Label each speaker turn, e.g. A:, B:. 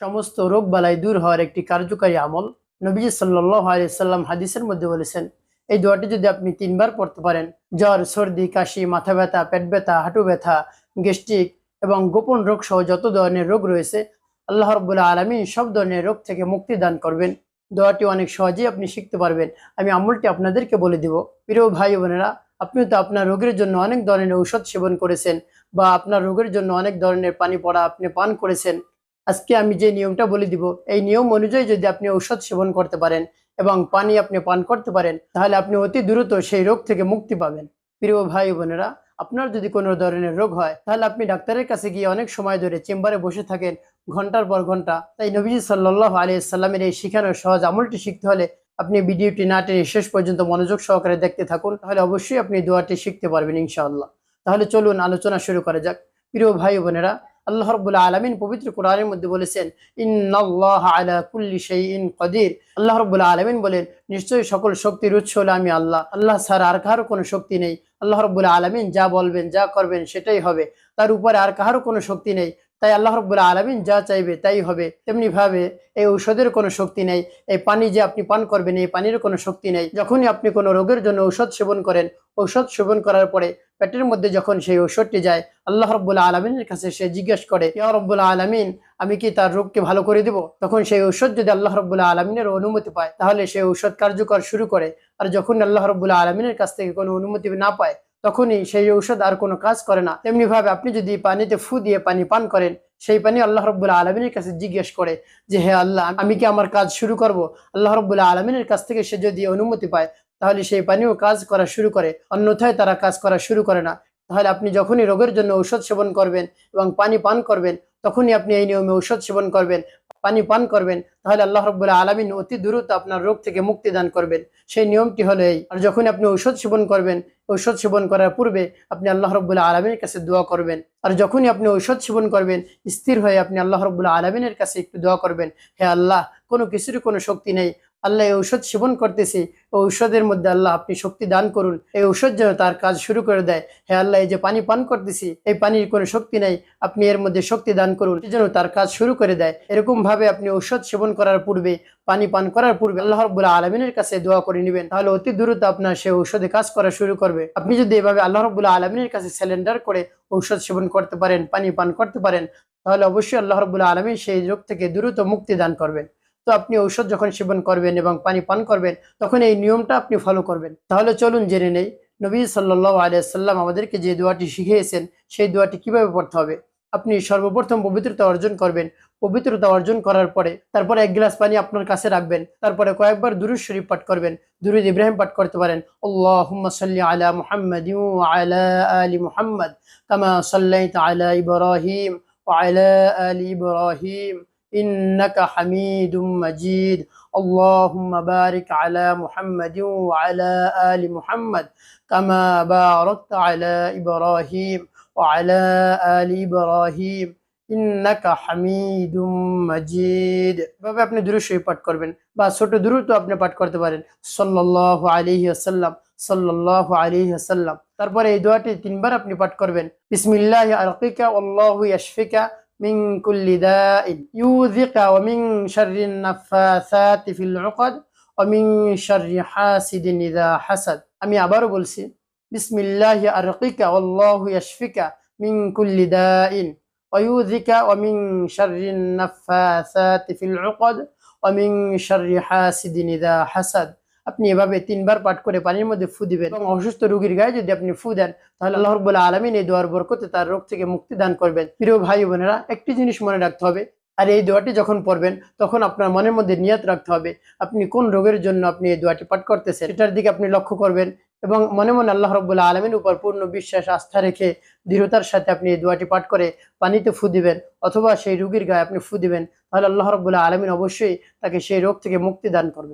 A: সমস্ত রোগ বালাই দূর হওয়ার একটি কার্যকারী আমল নবীজি সাল্লাহ আলিয়াল্লাম হাদিসের মধ্যে বলেছেন। এই দোয়াটি যদি আপনি তিনবার পড়তে পারেন, জ্বর, সর্দি, কাশি, মাথা ব্যথা, পেট ব্যথা, হাঁটু ব্যথা, গ্যাস্ট্রিক এবং গোপন রোগ সহ যত ধরনের রোগ রয়েছে, আল্লাহ রব্বুল্লাহ আলমী সব ধরনের রোগ থেকে মুক্তি দান করবেন। দোয়াটি অনেক সহজেই আপনি শিখতে পারবেন। আমি আমলটি আপনাদেরকে বলে দিব। প্রিয় ভাই বোনেরা, আপনিও তো আপনার রোগের জন্য অনেক ধরনের ঔষধ সেবন করেছেন বা আপনার রোগের জন্য অনেক ধরনের পানি পড়া আপনি পান করেছেন। আজকে আমি যে নিয়মটা বলে দিব, এই নিয়ম অনুযায়ী যদি আপনি ঔষধ সেবন করতে পারেন এবং পানি আপনি পান করতে পারেন, তাহলে আপনি অতি দ্রুত সেই রোগ থেকে মুক্তি পাবেন। প্রিয় ভাই বোনেরা, আপনার যদি কোনো ধরনের রোগ হয়, তাহলে আপনি ডাক্তারের কাছে গিয়ে অনেক সময় ধরে চেম্বারে বসে থাকেন ঘণ্টার পর ঘণ্টা। তাই নবীজি সাল্লাহ আলিয়া সাল্লামের এই শিখানোর সহজ আমলটি শিখতে হলে আপনি ভিডিওটি না টেনে শেষ পর্যন্ত মনোযোগ সহকারে দেখতে থাকুন, তাহলে অবশ্যই আপনি দোয়াটি শিখতে পারবেন ইনশাআল্লাহ। তাহলে চলুন আলোচনা শুরু করা যাক। প্রিয় ভাই বোনেরা আল্লাহ রব্বুল আলমিন পবিত্র কোরআনের মধ্যে বলেছেন আল্লাহ রব্বুল্লাহ আলমিন বলেন, নিশ্চয়ই সকল শক্তির উৎস হলে আমি আল্লাহ। আল্লাহ ছাড়া আর কারও কোনো শক্তি নেই। আল্লাহ রব্বুল আলমিন যা বলবেন, যা করবেন সেটাই হবে। তার উপরে আর কারও কোনো শক্তি নেই। তাই আল্লাহ রব্বুল্লাহ আলমিন যা চাইবে তাই হবে। তেমনি ভাবে এই ঔষধের কোনো শক্তি নেই, এই পানি যে আপনি পান করবেন, এই পানির কোনো শক্তি নেই। যখনই আপনি কোনো রোগের জন্য ঔষধ সেবন করেন, ঔষধ সেবন করার পরে পেটের মধ্যে যখন সেই ঔষধটি যায়, আল্লাহ রব্বুল্লাহ আলমিনের কাছে সে জিজ্ঞেস করে, ইয়া রব্বুল্লাহ আলমিন, আমি কি তার রোগকে ভালো করে দেব? তখন সেই ঔষধ যদি আল্লাহ রব্বুল্লাহ আলমিনের অনুমতি পায়, তাহলে সেই ঔষধ কার্যকর শুরু করে। আর যখন আল্লাহ রব্বুল্লাহ আলমিনের কাছ থেকে কোনো অনুমতি না পায় তখনই সেই ঔষধ আর কোনো কাজ করে না। তেমনি ভাবে আপনি যদি পানিতে ফু দিয়ে পানি পান করেন, সেই পানি আল্লাহ রব্বুল্লাহ আলমিনের কাছে জিজ্ঞেস করে যে, হে আল্লাহ, আমি কি আমার কাজ শুরু করব? আল্লাহ রব্বুল্লাহ আলমিনের কাছ থেকে সে যদি অনুমতি পায়, তাহলে সেই পানিও কাজ করা শুরু করে, অন্যথায় তারা কাজ করা শুরু করে না। তাহলে আপনি যখনই রোগের জন্য ঔষধ সেবন করবেন এবং পানি পান করবেন, তখনই আপনি এই নিয়মে ঔষধ সেবন করবেন। পানি পান করবেন, তাহলে আল্লাহ রব্বুল্লাহ আলমিন অতি দ্রুত আপনার রোগ থেকে মুক্তি দান করবেন। সেই নিয়মটি হলো এই, আর যখন আপনি ঔষধ সেবন করবেন, ঔষধ সেবন করার পূর্বে আপনি আল্লাহ রব্বুল্লাহ আলমিনের কাছে দোয়া করবেন। আর যখনই আপনি ঔষধ সেবন করবেন, স্থির হয়ে আপনি আল্লাহ রব্বুল্লাহ আলমিনের কাছে একটু দোয়া করবেন, হে আল্লাহ, কোনো কিছুরই কোনো শক্তি নেই আল্লাহ এই ঔষধ সেবন করতেছি ঔষধের মধ্যে আল্লাহ আপনি শক্তি দান করুন। এই ঔষধ যেন তার কাজ শুরু করে দেয়। হে আল্লাহ, এই যে পানি পান করতেছি, এই পানির কোনো শক্তি নেই। আপনি এর মধ্যে শক্তি দান করুন যেন তার কাজ শুরু করে দেয়। এরকম ভাবে আপনি ঔষধ সেবন করার পূর্বে, পানি পান করার পূর্বে আল্লাহ রব্বুল্লাহ আলমিনের কাছে দোয়া করে নেবেন। তাহলে অতি দ্রুত আপনার সে ঔষধে কাজ করা শুরু করবে। আপনি যদি এভাবে আল্লাহ রব্বুল্লাহ আলমিনের কাছে সিলিন্ডার করে ঔষধ সেবন করতে পারেন, পানি পান করতে পারেন, তাহলে অবশ্যই আল্লাহ রব্বুল্লাহ আলমিন সেই রোগ থেকে দ্রুত মুক্তি দান করবেন। তো আপনি ঔষধ যখন সেবন করবেন এবং পানি পান করবেন, তখন এই নিয়মটা আপনি ফলো করবেন। তাহলে চলুন জেনে নেই, নবী সাল্লাহ আলিয়াল্লাম আমাদেরকে যে দোয়াটি শিখিয়েছেন, সেই দোয়াটি কীভাবে পড়তে হবে? আপনি সর্বপ্রথম পবিত্রতা অর্জন করবেন। পবিত্রতা অর্জন করার পরে, তারপরে এক গ্লাস পানি আপনার কাছে রাখবেন। তারপরে কয়েকবার দুরুদ শরীফ পাঠ করবেন, দুরুদ ইব্রাহিম পাঠ করতে পারেন। আলা আলি ইব্রাহিম। إنك حميد مجيد اللهم بارك على محمد وعلى آل محمد كما باركت على إبراهيم وعلى آل إبراهيم ইন্নাকা হামিদুম মাজিদ এভাবে আপনি দ্রুত শরীফ পাঠ করবেন বা ছোট দ্রুত আপনি পাঠ করতে পারেন সাল্লাল্লাহু আলাইহি ওয়াসাল্লাম সাল্লাল্লাহু আলাইহি ওয়াসাল্লাম তারপরে এই দোয়াটি তিনবার আপনি পাঠ করবেন বিসমিল্লাহি আরকিকা আল্লাহু ইয়াশফিকা من كل داء يوذق ومن شر النفاثات في العقد ومن شر حاسد إذا حسد আমি আবারও বলছি বিসমিল্লাহ আরকিকা আল্লাহু ইয়াশফিকা মিন কুল্লি দাইন ويوذك ومن شر النفاثات في العقد ومن شر حاسد إذا حسد আপনি এভাবে তিনবার পাঠ করে পানির মধ্যে ফু দিবেন এবং অসুস্থ রোগীর গায়ে যদি আপনি ফু দেন, তাহলে আল্লাহ রব্বুল আলমিন এই দোয়ার বরকতে তার রোগ থেকে মুক্তি দান করবেন। প্রিয় ভাই বোনেরা, একটি জিনিস মনে রাখতে হবে, আর এই দোয়াটি যখন পড়বেন, তখন আপনার মনের মধ্যে নিয়ত রাখতে হবে, আপনি কোন রোগের জন্য আপনি এই দোয়াটি পাঠ করতেছেন এটার দিকে আপনি লক্ষ্য করবেন এবং মনে মনে আল্লাহ রব্বুল্লাহ আলমীর উপর পূর্ণ বিশ্বাস, আস্থা রেখে দৃঢ়তার সাথে আপনি এই দোয়াটি পাঠ করে পানিতে ফু দিবেন অথবা সেই রুগীর গায়ে আপনি ফু দিবেন, তাহলে আল্লাহ রব্বুল্লাহ আলমিন অবশ্যই তাকে সেই রোগ থেকে মুক্তি দান করবেন।